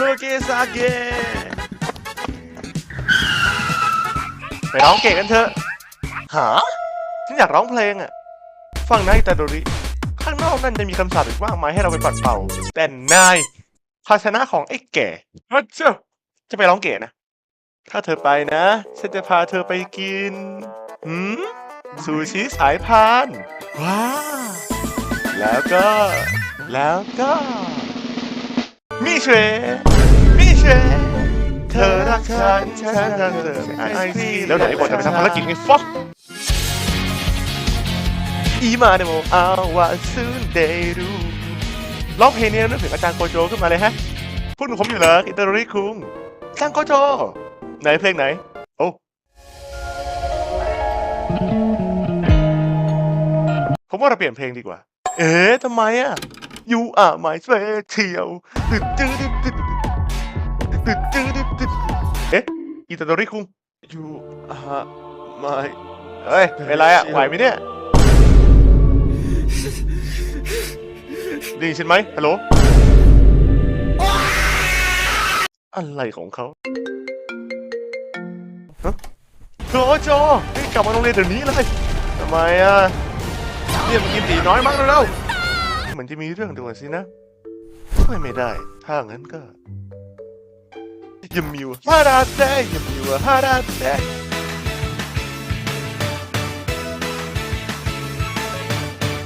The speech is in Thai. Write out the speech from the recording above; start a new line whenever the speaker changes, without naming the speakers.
โลเกซาเกะไปร้องเกะกันเถอะ หา ฉันอยากร้องเพลงอะ ฟังนะอิตาโดริ ข้างนอกนั่นจะมีคำสาปอีกมากมายให้เราไปปัดเป่า แต่นายภาชนะของไอ้แก่ฮัจเจ้าจะไปร้องเก๋นะ ถ้าเธอไปนะ ฉันจะพาเธอไปกิน หืมซูชิสายพาน ว้าวแล้วก็ แล้วก็ มิเชมิเชเธอรักฉันฉันรักเธอไอซีแล้วไหนบอกจะไปทำภารกิจไงฟอกอีมาเดโมอาวาซึนเดรูร้องเพลงนี้นึกถึงอาจารย์โกโจขึ้นมาเลยฮะพูดถึงผมอยู่เหรออิตาลีคุงอาจารย์โกโจ ไหนเพลงไหน โอ้ผมว่าเราเปลี่ยนเพลงดีกว่า เอ๊ะทำไมอะ You are my special ตึดตึ๊ดตึดตึดตึ๊ดตึดเอ๊ะอิตาลีคุง You are my เฮ้ยเป็นไรอะไหวไหมเนี่ยได้ยินฉันไหมฮัลโหล อะไรของเขาฮะโจโจนี่กลับมาโรงเรียนเดี๋ยวนี้เลยทำไมอะเรียนกินตีน้อยมากแล้ว เหมือนจะมีเรื่องด่วนสินะช่วยไม่ได้ ถ้างั้นก็ยมมิวฮาราเตยมมิวฮาราเต